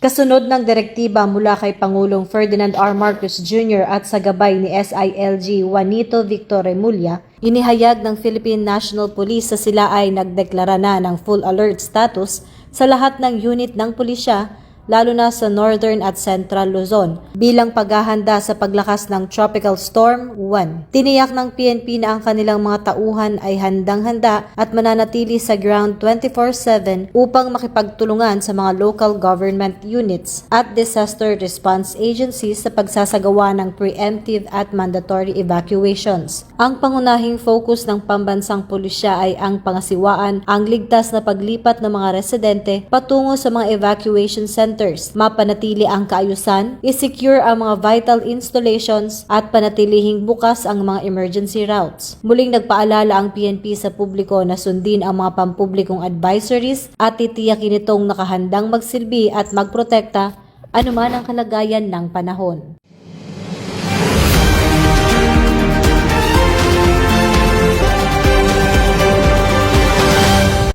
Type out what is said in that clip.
Kasunod ng direktiba mula kay Pangulong Ferdinand R. Marcos Jr. at sa gabay ni SILG Juanito Victor Remulla, inihayag ng Philippine National Police sa sila ay nagdeklara na ng full alert status sa lahat ng unit ng pulisya lalo na sa Northern at Central Luzon bilang paghahanda sa paglakas ng Tropical Storm 1. Tiniyak ng PNP na ang kanilang mga tauhan ay handang-handa at mananatili sa ground 24-7 upang makipagtulungan sa mga local government units at disaster response agencies sa pagsasagawa ng preemptive at mandatory evacuations. Ang pangunahing focus ng pambansang pulisya ay ang pangasiwaan ang ligtas na paglipat ng mga residente patungo sa mga evacuation centers, mapanatili ang kaayusan, isecure ang mga vital installations at panatilihing bukas ang mga emergency routes. Muling nagpaalala ang PNP sa publiko na sundin ang mga pampublikong advisories at titiyakin itong nakahandang magsilbi at magprotekta anuman ang kalagayan ng panahon.